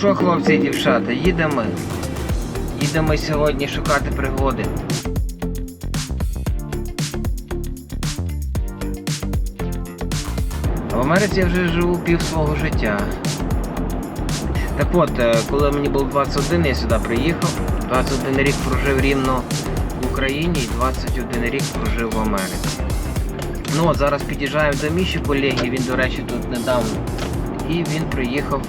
що, хлопці і дівчата, їдемо. Їдемо сьогодні шукати пригоди. В Америці я вже живу пів свого життя. Так от, е, коли мені було 21, я сюди приїхав. 21 рік прожив рівно в Україні і 21 рік прожив в Америці. Ну от зараз під'їжджаємо до Міші колеги, він, до речі, тут недавно. І він приїхав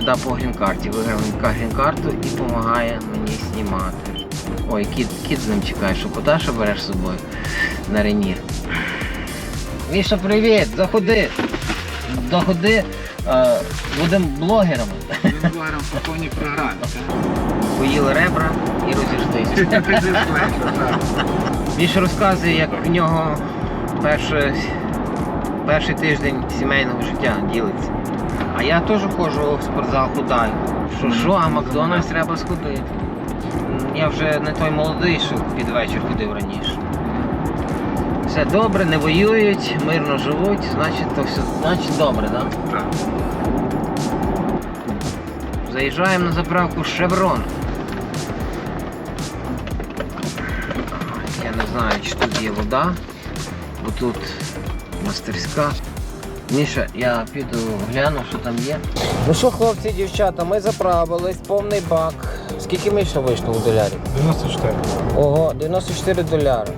сюди по грін-карті. Виграв грін-карту і допомагає мені знімати. Ой, кіт, кіт з ним чекає, що що береш з собою на ренір. Міша, привіт! Заходи! Доходи, е, будемо блогерами. Блогером по повній програмі. Поїли ребра і розійшлися. Міша розказує, як в нього перший, перший тиждень сімейного життя ділиться. А я теж ходжу в спортзал худаю. Що що, а Макдональдс треба сходити. Я вже не той молодий, що під вечір ходив раніше. Все добре, не воюють, мирно живуть, значить то все значить добре, так? Так. Заїжджаємо на заправку Шеврон. Я не знаю, чи тут є вода, бо тут мастерська. Міша, я піду гляну, що там є. Ну що, хлопці, дівчата, ми заправились, повний бак. Скільки Міша вийшло у долярі? 94. Ого, 94 доляри.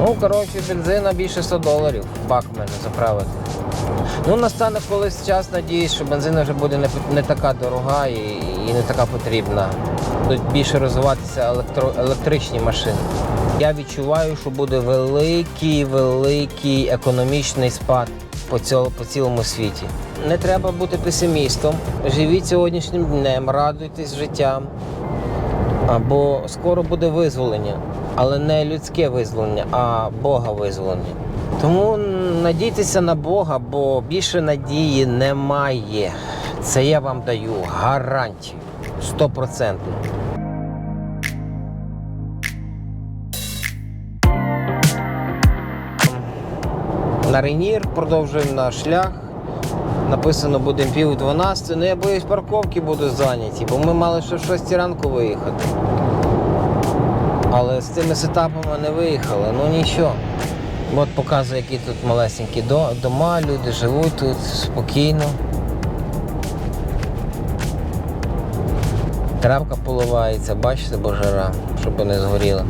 Ну, коротше, бензина більше 100 доларів. Бак в мене заправити. Ну, настане колись час, надіюсь, що бензина вже буде не, не така дорога і, і не така потрібна. Будуть більше розвиватися електро, електричні машини. Я відчуваю, що буде великий, великий економічний спад по, цьому, по цілому світі. Не треба бути песимістом. Живіть сьогоднішнім днем, радуйтесь життям. Або скоро буде визволення, але не людське визволення, а Бога визволення. Тому надійтеся на Бога, бо більше надії немає. Це я вам даю гарантію. Стопроцентно. На Ренір продовжуємо наш шлях. Написано будемо пів 12. Ну я боюсь, парковки будуть зайняті, бо ми мали ще в 6 ранку виїхати. Але з цими сетапами не виїхали, ну нічого. От показує, які тут малесенькі дома, люди живуть тут спокійно. Травка поливається, бачите, бо жара, щоб не згоріла.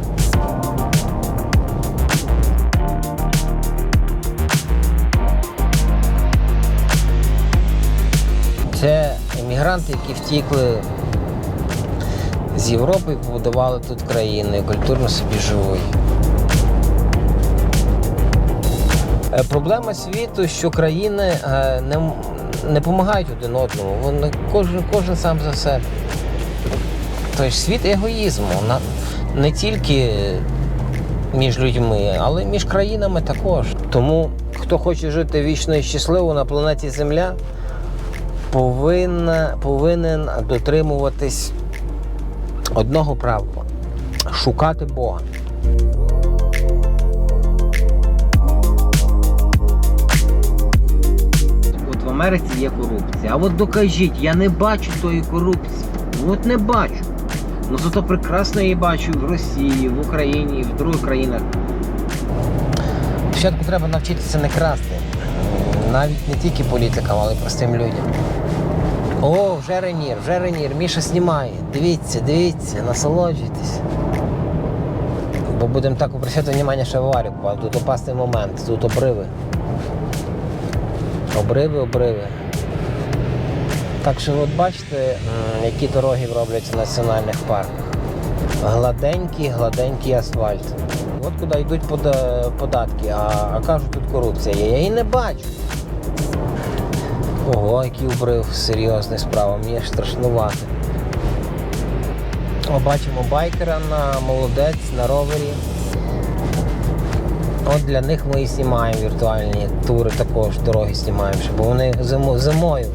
Це емігранти, які втікли з Європи і побудували тут країну і культурно собі живуть. Е, Проблема світу, що країни е, не, не допомагають один одному. Вони, кожен, кожен сам за себе. Тобто світ егоїзму. Не тільки між людьми, але й між країнами також. Тому хто хоче жити вічно і щасливо на планеті Земля, повинен, повинен дотримуватись одного правила шукати Бога. От в Америці є корупція. А от докажіть, я не бачу тої корупції. Ну, От не бачу. Ну зато прекрасно її бачу в Росії, в Україні і в других країнах. Спочатку треба навчитися не красти. Навіть не тільки політикам, але й простим людям. О, вже ренір, вже ренір. Міша знімає. Дивіться, дивіться, насолоджуйтесь. Бо будемо так обращати увагу ще в аварію, бо тут опасний момент, тут обриви. Обриви, обриви. Так що от бачите, які дороги робляться в національних парках. Гладенький, гладенький асфальт. От куди йдуть податки, а, а кажуть, тут корупція є. Я її не бачу. Ого, який обрив серйозний справа, мені аж страшнувати. Бачимо байкера на молодець, на ровері. От для них ми і знімаємо віртуальні тури, також дороги знімаємо, щоб вони зимо, зимою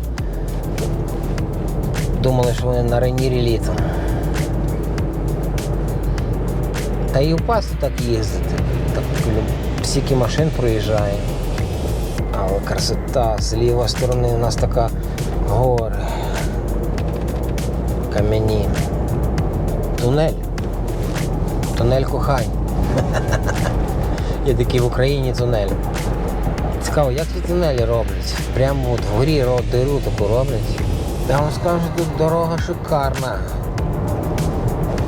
думали, що вони на рейнірі літом. Та і опасно так їздити. Так стільки машин проїжджає. Але красота, з лівої сторони у нас така гори. кам'яні. Тунель. Тунель кохань. Є такий в Україні тунель. Цікаво, як ці тунелі роблять? Прямо от вгорі диру таку роблять. Я вам скажу, тут дорога шикарна.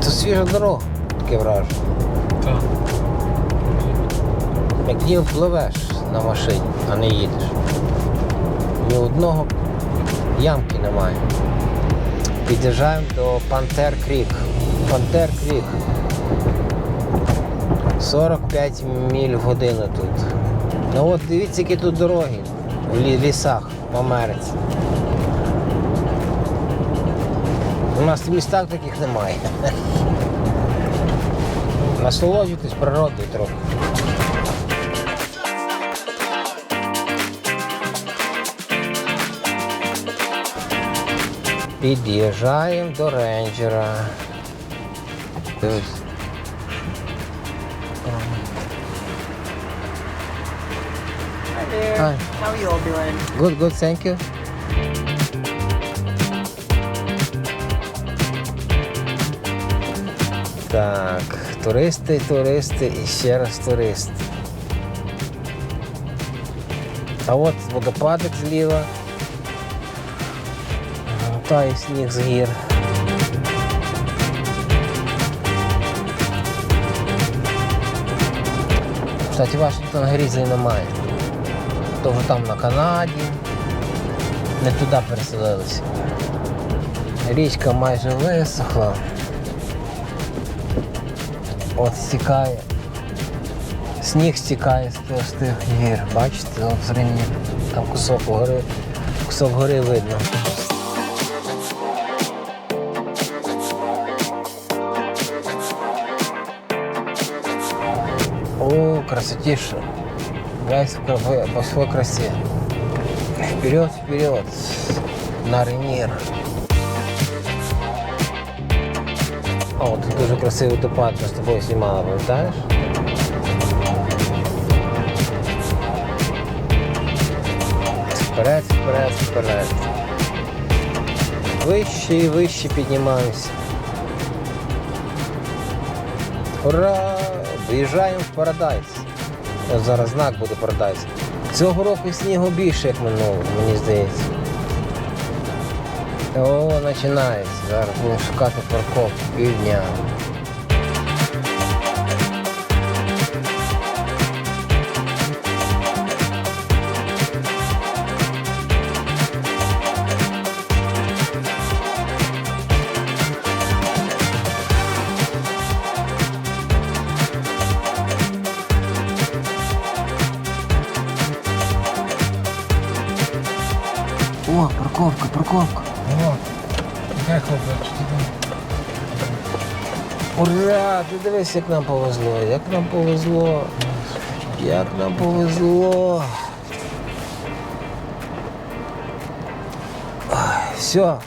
Це свіжа дорога, таке враження. Так. Як ніби пливеш на машині, а не їдеш. Ні одного ямки немає. Під'їжджаємо до Пантер Крік. Пантер Крік. 45 міль в годину тут. Ну от дивіться, які тут дороги в лісах в Америці. У нас в містах таких немає. Насолоджуйтесь природою трохи. Під'їжджаємо до рейнджера. Дивись. Hi there. Hi. How are you all doing? Good, good, thank you. Так, туристи, туристи і ще раз туристи. А от водопадик зліва. Та і сніг з гір. Кстати, Вашингтон Грізлі немає. То вже там на Канаді. Не туди переселилися. Річка майже висохла. От стікає. Сніг стікає з тих гір. Бачите, от зрівні. Там кусок гори, кусок гори видно. О, красотіше. Весь в кра- по своей красе. Вперед, вперед. На Ренір. О, тут дуже красивий водопад, ми з тобою знімали, пам'ятаєш? Вперед, вперед, вперед. Вище і вище піднімаємося. Ура! Доїжджаємо в Парадайс. Ось зараз знак буде Парадайс. Цього року снігу більше, як минулого, мені здається. О, починається. Зараз будемо шукати парковку півдня. Парковка, парковка. О, хлопець? Ура! Ти дивись, як нам повезло, як нам повезло. Як нам повезло. Все.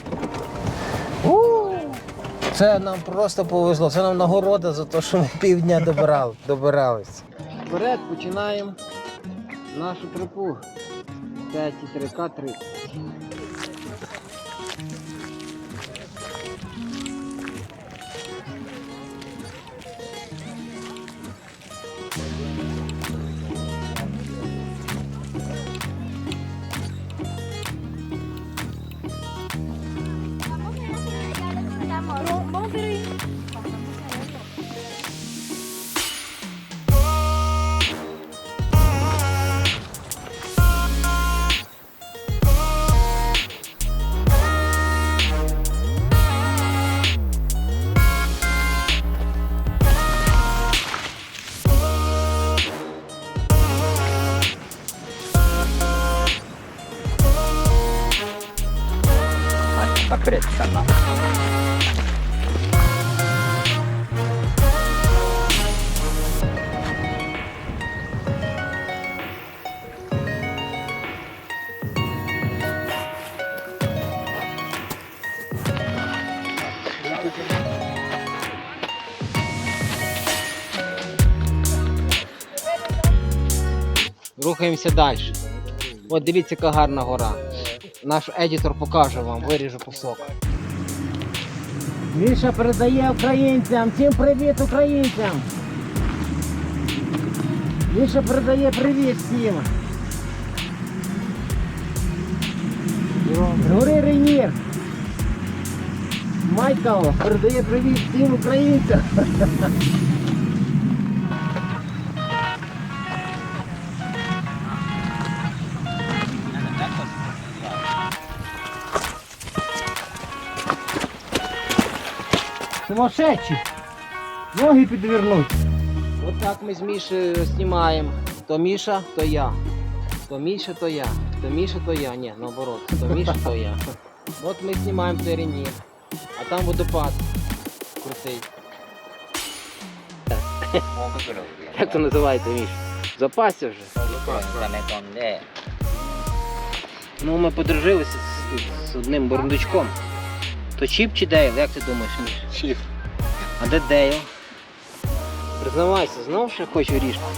Це нам просто повезло. Це нам нагорода за те, що ми півдня добирали, добирались. Вперед починаємо нашу трипу. 5,3К30. Сама. Рухаємося далі. От дивіться, яка гарна гора. Наш едітор покаже вам, виріжу кусок. Міша передає українцям. Всім привіт українцям. Міша передає привіт всім. Гори Рейнір. Майкл передає привіт всім українцям. Сумасшедший. Ноги підвернуть. Вот так ми з Мішею знімаємо. То Міша, то я. То Міша, то я. То Міша, то я. Ні, наоборот. То Міша, то я. От ми знімаємо терені. А там водопад. Крутий. Як це називається, Міш? Запасся вже. Ну, ми подружилися з, з одним бурундучком. То Чіп чи Дейл, як ти думаєш, Міш? Чіп. А де Дейл? Признавайся, знов ще хочу ріжку.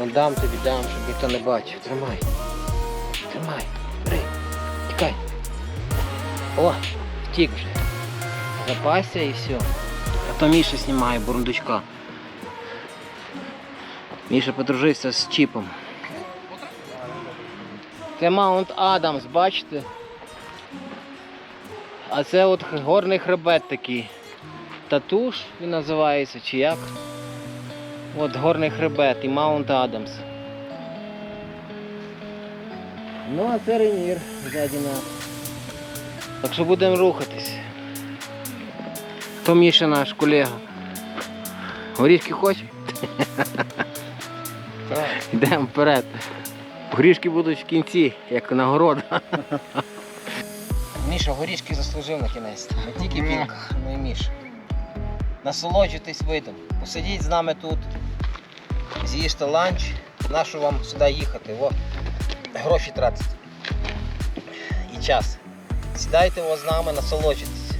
Ну дам тобі, дам, щоб ніхто не бачив. Тримай. Тримай. Бери. Тікай. О, втік вже. Запасся і все. А то Міша знімає бурундучка. Міша подружився з Чіпом. Це Маунт Адамс, бачите? А це от горний хребет такий. Татуш він називається, чи як? От горний хребет і Маунт Адамс. Ну, а це Ренір ззаді нас. Так що будемо рухатись. То Міша наш колега. Горішки хочеш? Йдемо вперед. Горішки будуть в кінці, як нагорода. Міша, горішки заслужив на кінець. Не тільки білка, ну і Міша. Насолоджуйтесь видом. Посидіть з нами тут, з'їжте ланч. Нащо вам сюди їхати? О, гроші тратити. І час. Сідайте з нами, насолоджуйтесь.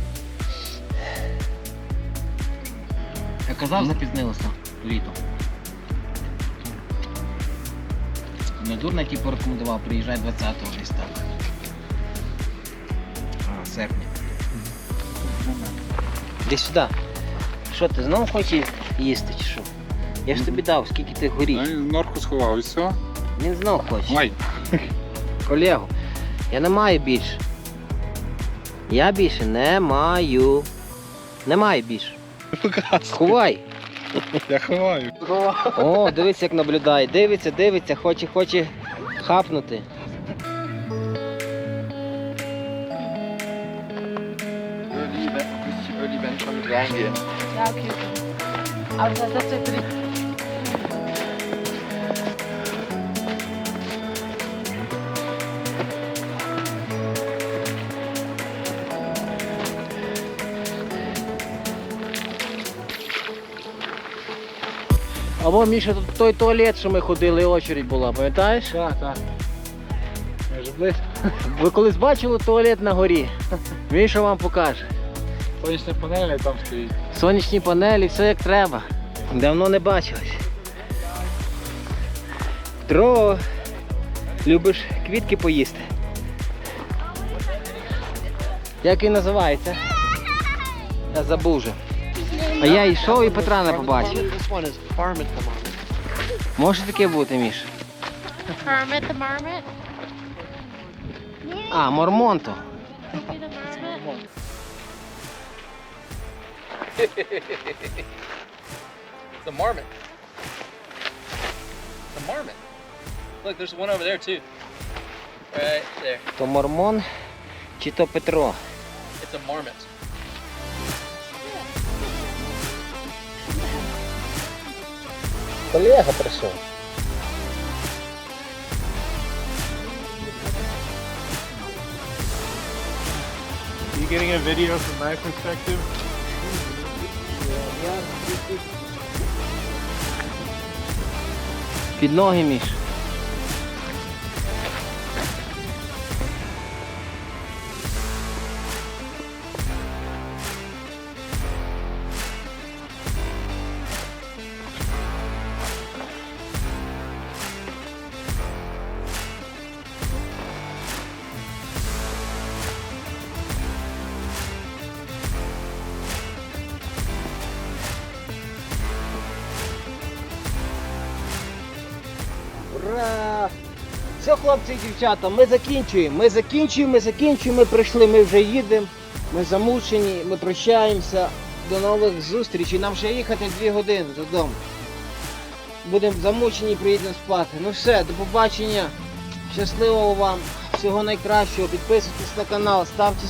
Я казав, запізнилося літо. Не дурно ті порекомендував, приїжджай 20-го десь так. Серпня. Іди сюди. Що ти знову хочеш їсти чи що? Я ж тобі дав, скільки ти горіх. Ну, і норку сховав і все. Він знов хоче. Ой, Колего, я не маю більше. Я більше не маю. Не маю більше. Ховай. я ховаю. О, дивись, як наблюдає. Дивиться, дивиться, хоче, хоче хапнути. Ja, okay. Aber das, das ist für dich. Або Міша, тут той туалет, що ми ходили, очередь була, пам'ятаєш? Так, так. Ми вже близько. Ви колись бачили туалет на горі? Міша вам покаже. Сонячні панелі там стоїть. Сонячні панелі, все як треба. Давно не бачились. Петро, любиш квітки поїсти? Як він називається? Я забув вже. А я йшов і Петра не побачив. Може таке бути, Міш? А, Мормонто. Could be the Marmot. The marmot. The marmot. Look, there's one over there too. Right there. То Мормон чи то Петро? It's a marmot. Колега прийшов. You getting a video from my perspective? Під ноги між. Хлопці і дівчата, ми закінчуємо. Ми закінчуємо, ми закінчуємо, ми прийшли, ми вже їдемо. Ми замучені, ми прощаємося. До нових зустрічей. Нам ще їхати дві години додому. Будемо замучені, приїдемо спати. Ну все, до побачення. Щасливого вам, всього найкращого. Підписуйтесь на канал, ставте,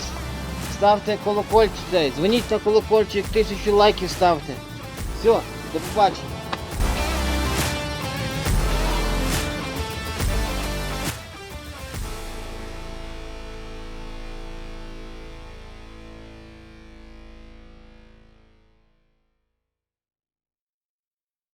ставте колокольчик, дзвоніть на колокольчик, тисячу лайків ставте. Все, до побачення.